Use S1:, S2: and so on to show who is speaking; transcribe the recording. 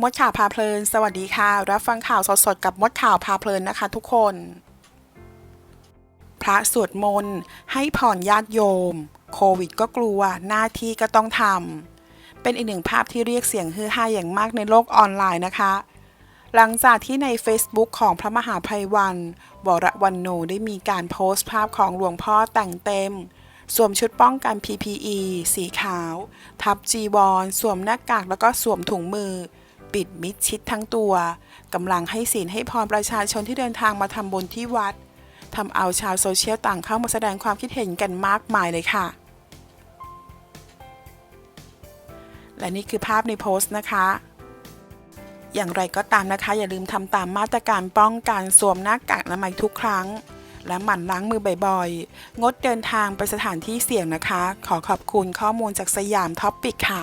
S1: มดข่าวพาเพลิน สวัสดีค่ะ รับฟังข่าวสดๆกับมดข่าวพาเพลินนะคะทุกคน พระสวดมนต์ให้ผ่อนญาติโยม โควิดก็กลัวหน้าที่ก็ต้องทำ เป็นอีกหนึ่งภาพที่เรียกเสียงฮือฮาอย่างมากในโลกออนไลน์นะคะ หลังจากที่ใน Facebook ของพระมหาภัยวันวรวันโนได้มีการโพสต์ภาพของหลวงพ่อแต่งเต็มสวมชุดป้องกัน PPE สีขาว ทับจีวร สวมหน้ากากแล้วก็สวมถุงมือ ปิดมิดชิดทั้งตัวกำลังให้ศีลให้พรประชาชนที่เดินทางมาทำบุญที่วัดทำเอาชาวโซเชียลต่างเข้ามาแสดงความคิดเห็นกันมากมายเลยค่ะ และนี่คือภาพในโพสต์นะคะ อย่างไรก็ตามนะคะ อย่าลืมทำตามมาตรการป้องกันสวมหน้ากากอนามัยทุกครั้ง และหมั่นล้างมือบ่อยๆ งดเดินทางไปสถานที่เสี่ยงนะคะ ขอขอบคุณข้อมูลจากสยามท็อปปิกค่ะ